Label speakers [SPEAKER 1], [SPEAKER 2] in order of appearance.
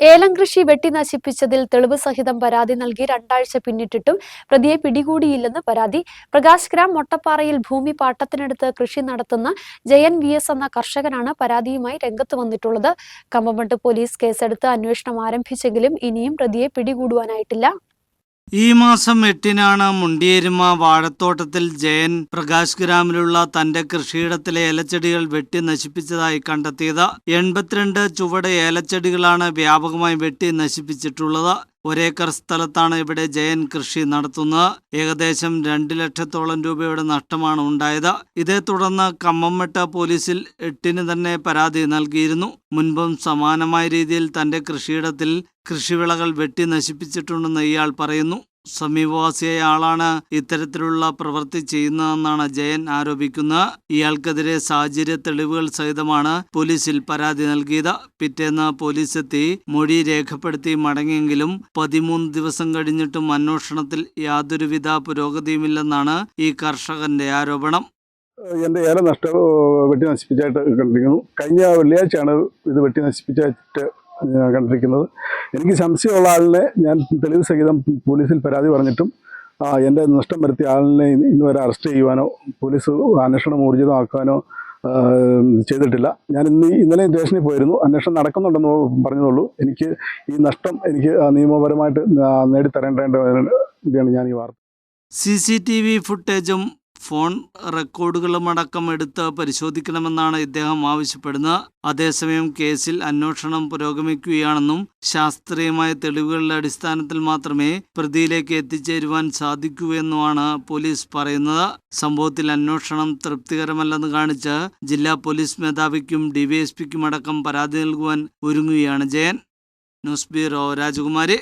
[SPEAKER 1] ഏലം കൃഷി വെട്ടി നശിപ്പിച്ചതിൽ തെളിവ് സഹിതം പരാതി നൽകി രണ്ടാഴ്ച പിന്നിട്ടിട്ടും പ്രതിയെ പിടികൂടിയില്ലെന്ന് പരാതി. പ്രകാശ് ഗ്രാം മൊട്ടപ്പാറയിൽ ഭൂമി പാട്ടത്തിനെടുത്ത് കൃഷി നടത്തുന്ന ജയൻ വി എസ് എന്ന കർഷകനാണ് പരാതിയുമായി രംഗത്ത് വന്നിട്ടുള്ളത്. കമ്പമട്ട് പോലീസ് കേസെടുത്ത് അന്വേഷണം ആരംഭിച്ചെങ്കിലും ഇനിയും പ്രതിയെ പിടികൂടുവാനായിട്ടില്ല.
[SPEAKER 2] ഈ മാസം എട്ടിനാണ് മുണ്ടിയേരുമ വാഴത്തോട്ടത്തിൽ ജയൻ പ്രകാശ് ഗ്രാമിലുള്ള തന്റെ കൃഷിയിടത്തിലെ ഏലച്ചെടികൾ വെട്ടി നശിപ്പിച്ചതായി കണ്ടെത്തിയത്. എൺപത്തിരണ്ട് ചുവട് ഏലച്ചെടികളാണ് വ്യാപകമായി വെട്ടി നശിപ്പിച്ചിട്ടുള്ളത്. ഒരേക്കർ സ്ഥലത്താണ് ഇവിടെ ജയൻ കൃഷി നടത്തുന്നത്. ഏകദേശം രണ്ട് ലക്ഷത്തോളം രൂപയുടെ നഷ്ടമാണ് ഉണ്ടായത്. ഇതേ തുടർന്ന് കമ്മംമെട്ട പോലീസിൽ എട്ടിന് തന്നെ പരാതി നൽകിയിരുന്നു. മുൻപും സമാനമായ രീതിയിൽ തന്റെ കൃഷിയിടത്തിൽ കൃഷിവിളകൾ വെട്ടി നശിപ്പിച്ചിട്ടുണ്ടെന്ന് ഇയാൾ പറയുന്നു. സമീപവാസിയായ ആളാണ് ഇത്തരത്തിലുള്ള പ്രവൃത്തി ചെയ്യുന്നതെന്നാണ് ജയൻ ആരോപിക്കുന്നത്. ഇയാൾക്കെതിരെ സാഹചര്യ തെളിവുകൾ സഹിതമാണ് പോലീസിൽ പരാതി നൽകിയത്. പിറ്റേന്ന് പോലീസ് എത്തി മൊഴി രേഖപ്പെടുത്തി മടങ്ങിയെങ്കിലും പതിമൂന്ന് ദിവസം കഴിഞ്ഞിട്ടും അന്വേഷണത്തിൽ യാതൊരുവിധ പുരോഗതിയുമില്ലെന്നാണ് ഈ കർഷകന്റെ ആരോപണം.
[SPEAKER 3] എന്റെ ഏല നഷ്ടം വെട്ടി നശിപ്പിച്ചായിട്ട് കണ്ടിരിക്കുന്നു. കഴിഞ്ഞ വെള്ളിയാഴ്ചയാണ് ഇത് വെട്ടി നശിപ്പിച്ചായിട്ട് കണ്ടിരിക്കുന്നത്. എനിക്ക് സംശയമുള്ള ആളിനെ ഞാൻ തെളിവ് സഹിതം പോലീസിൽ പരാതി പറഞ്ഞിട്ടും എന്റെ നഷ്ടം വരുത്തിയ ആളിനെ ഇന്ന് വരെ അറസ്റ്റ് ചെയ്യുവാനോ പോലീസ് അന്വേഷണം ഊർജിതമാക്കാനോ ചെയ്തിട്ടില്ല. ഞാൻ ഇന്ന് ഇന്നലെ സ്റ്റേഷനിൽ പോയിരുന്നു. അന്വേഷണം നടക്കുന്നുണ്ടെന്ന് പറഞ്ഞതുള്ളൂ. എനിക്ക് ഈ നഷ്ടം എനിക്ക് നിയമപരമായിട്ട് നേടിത്തരേണ്ടതാണ് ഞാൻ ഈ വാർത്ത
[SPEAKER 2] സി സി ടി വി ഫുട്ടേജും ഫോൺ റെക്കോർഡുകളുമടക്കം എടുത്ത് പരിശോധിക്കണമെന്നാണ് ഇദ്ദേഹം ആവശ്യപ്പെടുന്നത്. അതേസമയം കേസിൽ അന്വേഷണം പുരോഗമിക്കുകയാണെന്നും ശാസ്ത്രീയമായ തെളിവുകളുടെ അടിസ്ഥാനത്തിൽ മാത്രമേ പ്രതിയിലേക്ക് എത്തിച്ചേരുവാൻ സാധിക്കൂ എന്നുമാണ് പോലീസ് പറയുന്നത്. സംഭവത്തിൽ അന്വേഷണം തൃപ്തികരമല്ലെന്ന് കാണിച്ച് ജില്ലാ പോലീസ് മേധാവിക്കും ഡിവൈഎസ്പിക്കും അടക്കം പരാതി നൽകുവാൻ ഒരുങ്ങുകയാണ് ജയൻ. ന്യൂസ് ബ്യൂറോ രാജകുമാരി.